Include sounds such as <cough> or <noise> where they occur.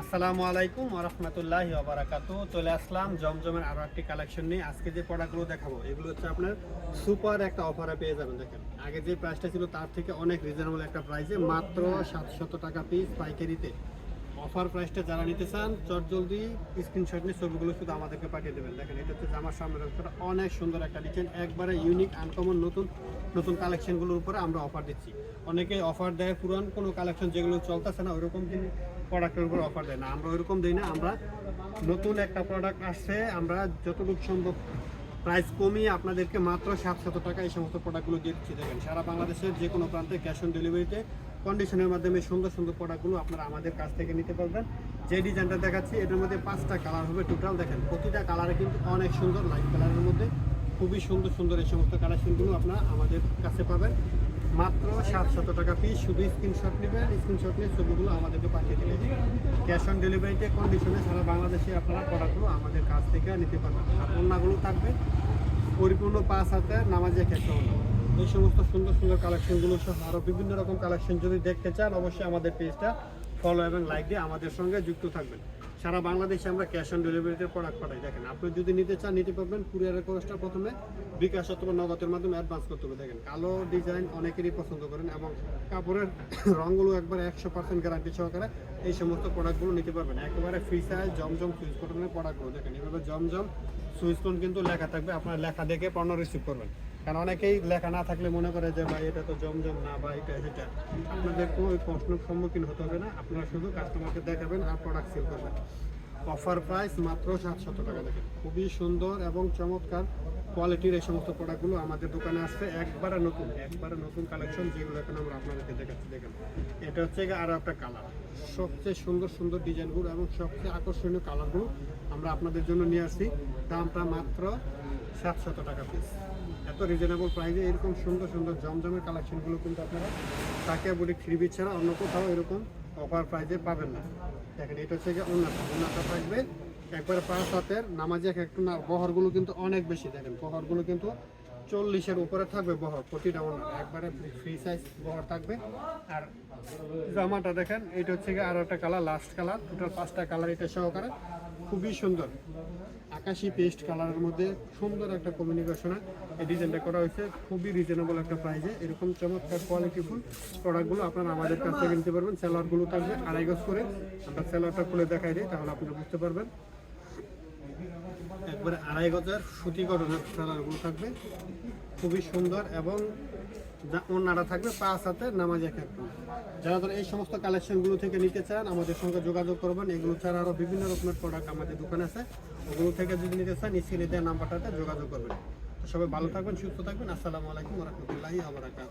আসসালামু আলাইকুম ওরহমতুল্লাহ ওবরাকাতু চলে আসলাম জমজমের আরও একটি কালেকশন নিয়ে। আজকে যে প্রোডাক্টগুলো দেখাবো, এগুলো হচ্ছে আপনার সুপার একটা অফারে পেয়ে যাবেন, দেখেন। আগে যে প্রাইসটা ছিল তার থেকে অনেক রিজনেবল একটা প্রাইসে মাত্র সাতশত টাকা পিস পাইকারিতে। অফার প্রাইসটা যারা নিতে চান চট জলদি স্ক্রিনশট নিয়ে ছবিগুলো শুধু আমাদেরকে পাঠিয়ে দেবেন। দেখেন, এটা হচ্ছে জামার সামনে অনেক সুন্দর একটা ডিজাইন একবারে ইউনিক আনকমন নতুন নতুন কালেকশনগুলোর উপরে আমরা অফার দিচ্ছি। অনেকে অফার দেয় পুরান, কোনো কালেকশন যেগুলো চলতেছে না ওইরকম কিন্তু প্রোডাক্টের উপর অফার দেয় না। আমরা ওইরকম দিই না, আমরা নতুন একটা প্রোডাক্ট আসছে, আমরা যতটুকু সম্ভব প্রাইস কমিয়ে আপনাদেরকে মাত্র সাতশত টাকা এই সমস্ত প্রোডাক্টগুলো দিচ্ছি। দেখেন, সারা বাংলাদেশের যে কোনো প্রান্তে ক্যাশ অন ডেলিভারিতে কন্ডিশনের মাধ্যমে সুন্দর সুন্দর প্রোডাক্টগুলো আপনারা আমাদের কাছ থেকে নিতে পারবেন। যে ডিজাইনটা দেখাচ্ছি, এটার মধ্যে পাঁচটা কালার হবে টোটাল দেখেন, প্রতিটা কালারে কিন্তু অনেক সুন্দর লাইট কালারের মধ্যে খুবই সুন্দর সুন্দর এই সমস্ত কালেকশনগুলো আপনারা আমাদের কাছে পাবেন। মাত্র সাতশত টাকা পিস শুধু স্ক্রিনশট নেবেন স্ক্রিনশট নিয়ে ছবিগুলো আমাদেরকে পাঠিয়ে দেবেন ক্যাশ অন ডেলিভারিতে কন্ডিশনে সারা বাংলাদেশে আপনারা প্রোডাক্টগুলো আমাদের কাছ থেকে নিতে পারবেন। আর থাকবে, পরিপূর্ণ পাঁচ হাতে নামাজে ক্যাশ হলো এই সমস্ত সুন্দর সুন্দর কালেকশনগুলো সহ আরও বিভিন্ন রকম কালেকশন যদি দেখতে চান, অবশ্যই আমাদের পেজটা ফলো এবং লাইক দিয়ে আমাদের সঙ্গে যুক্ত থাকবেন। সারা বাংলাদেশে আমরা ক্যাশ অন ডেলিভারিতে প্রোডাক্ট পাঠাই। দেখেন, আপনি যদি নিতে চান, নিতে পারবেন কুরিয়ারের খরচটা প্রথমে বিকাশ অথবা নগদের মাধ্যমে অ্যাডভান্স করতে হবে। দেখেন, কালো ডিজাইন অনেকেরই পছন্দ করেন এবং কাপড়ের <coughs> রঙগুলো একবার একশো পার্সেন্ট গ্যারান্টি সহকারে এই সমস্ত প্রোডাক্টগুলো নিতে পারবেন। একেবারে ফ্রি সাইজ জমজম সুইচ কটনের প্রোডাক্টগুলো দেখেন, এভাবে জমজম সুইচ কোন কিন্তু লেখা থাকবে, আপনার লেখা দেখে পণ্য রিসিভ করবেন। কারণ অনেকেই লেখা না থাকলে মনে করে যে, ভাই, এটা তো জমজম না বা এটা সেটা। আপনাদের কোনো প্রশ্নের সম্মুখীন হতে হবে না। আপনারা শুধু কাস্টমারকে দেখাবেন আর প্রোডাক্ট সেল করবেন। অফার প্রাইস মাত্র সাতশত টাকা দেখেন। খুবই সুন্দর এবং চমৎকার। কোয়ালিটির এই সমস্ত প্রোডাক্টগুলো আমাদের দোকানে আসছে। একবারে নতুন একবারে নতুন কালেকশন যেগুলো এখন আমরা আপনাদেরকে দেখাচ্ছি, দেখেন। এটা হচ্ছে আরও একটা কালার সবচেয়ে সুন্দর সুন্দর ডিজাইনগুলো এবং সবচেয়ে আকর্ষণীয় কালারগুলো আমরা আপনাদের জন্য নিয়ে আসছি। দামটা মাত্র সাতশত টাকা পিস এত রিজনেবল প্রাইসে এরকম সুন্দর সুন্দর জমজমের কালেকশনগুলো কিন্তু আপনারা তাকে বলি থ্রি ছাড়া অন্য কোথাও এরকম অফার প্রাইসে পাবেন না। দেখেন, এটা হচ্ছে ওনাটা ওনাটা থাকবে একবারে পাঁচ হাতের, নামাজে এক একটু বহরগুলো কিন্তু অনেক বেশি দেখেন। বহরগুলো কিন্তু চল্লিশের উপরে থাকবে বহর, প্রতিটা ওনার একবারে ফ্রি সাইজ বহর থাকবে। আর জামাটা দেখেন, এটা হচ্ছে গিয়ে আরও একটা কালার লাস্ট কালার। টোটাল পাঁচটা কালার এটা সহকারে। খুবই সুন্দর। আকাশি পেস্ট কালারের মধ্যে সুন্দর একটা কমিউনিকেশনে এই ডিজাইনটা করা হয়েছে খুবই রিজনেবল একটা প্রাইসে এরকম চমৎকার কোয়ালিটিফুল প্রোডাক্টগুলো আপনারা আমাদের কাছ থেকে নিতে পারবেন। সেলারগুলো থাকবে আড়াই গজ করে। আমরা সেলারটা খুলে দেখাই দিই, তাহলে আপনারা বুঝতে পারবেন। একবারে আড়াই গজার সুতি কটনের সেলারগুলো থাকবে। খুবই সুন্দর এবং ওড়নাটা থাকবে পাঁচ হাতে নামাজ এক এক যারা ধর এই সমস্ত কালেকশনগুলো থেকে নিতে চান, আমাদের সঙ্গে যোগাযোগ করবেন। এগুলো ছাড়া আরও বিভিন্ন রকমের প্রোডাক্ট আমাদের দোকানে আছে। ওগুলো থেকে যদি নিতে চান স্ক্রিনে দেওয়া নাম্বারটাতে যোগাযোগ করবেন। তো সবাই ভালো থাকবেন, সুস্থ থাকবেন। আসসালামু আলাইকুম রহমতুল্লাহি আবরাকাত